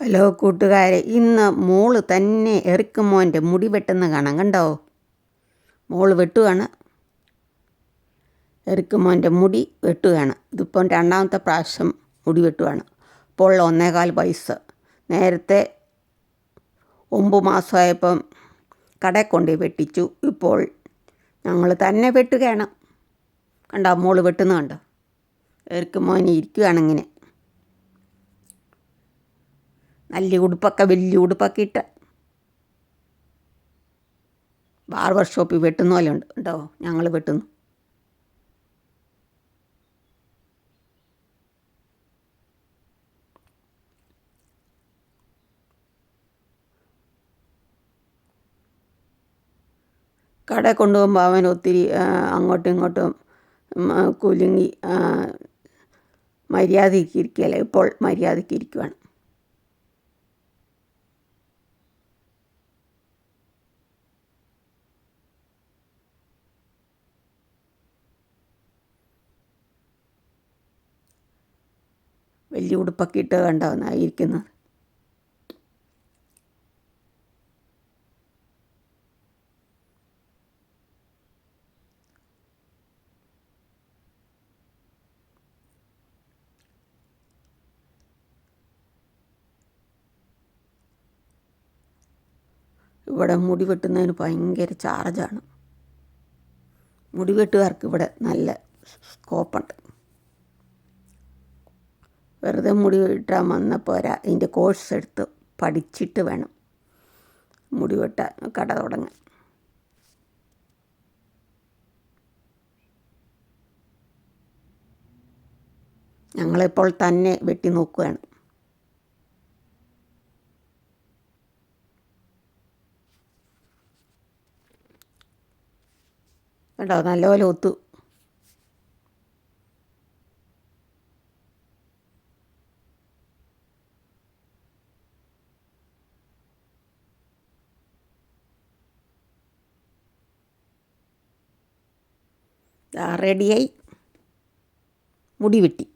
Hello കൂട്ടുകാരെ ഇന്ന് മോൾ തന്നെ എറിക്കുമോന്റെ മുടി വെട്ടുന്ന കാണാം കണ്ടോ? മോൾ വെട്ടുകയാണ് എറിക്കുമോന്റെ മുടി വെട്ടുകയാണ് ഇതിപ്പം രണ്ടാമത്തെ പ്രാവശ്യം മുടി വെട്ടുകയാണ് ഇപ്പോൾ ഒന്നേകാൽ പൈസ നേരത്തെ ഒമ്പത് മാസമായപ്പം കടയിൽ കൊണ്ട് വെട്ടിച്ചു. ഇപ്പോൾ ഞങ്ങൾ തന്നെ വെട്ടുകയാണ്. കണ്ടോ മോൾ വെട്ടുന്ന കണ്ടോ? എറിക്കുമോനെ ഇരിക്കുകയാണ് നല്ല ഉടുപ്പൊക്കെ വലിയ ഉടുപ്പൊക്കെ ഇട്ട്. ബാർബർ ഷോപ്പിൽ വെട്ടുന്ന പോലെ ഉണ്ട് കേട്ടോ ഞങ്ങൾ വെട്ടുന്നു. കടയിൽ കൊണ്ടുപോകുമ്പോൾ അവൻ ഒത്തിരി അങ്ങോട്ടും ഇങ്ങോട്ടും കുലുങ്ങി മര്യാദയ്ക്ക് ഇരിക്കുകയല്ല? ഇപ്പോൾ മര്യാദയ്ക്ക് ഇരിക്കുവാണ്. വലിയ ഉടുപ്പൊക്കെ ഇട്ട് കണ്ടാവുന്ന ഇവിടെ മുടി വെട്ടുന്നതിന് ഭയങ്കര ചാർജാണ് മുടി വെട്ടുകാർക്ക് ഇവിടെ നല്ല സ്കോപ്പുണ്ട് വെറുതെ മുടി വെട്ടാൻ വന്ന പോരാ അതിന്റെ കോഴ്സ് എടുത്ത് പഠിച്ചിട്ട് വേണം. മുടി വെട്ടാൻ കട തുടങ്ങാൻ. ഞങ്ങളിപ്പോൾ തന്നെ വെട്ടി നോക്കുകയാണ് കേട്ടോ നല്ലപോലെ ഒത്തു. ദാ റെഡിയായി. മുടി വെട്ടി.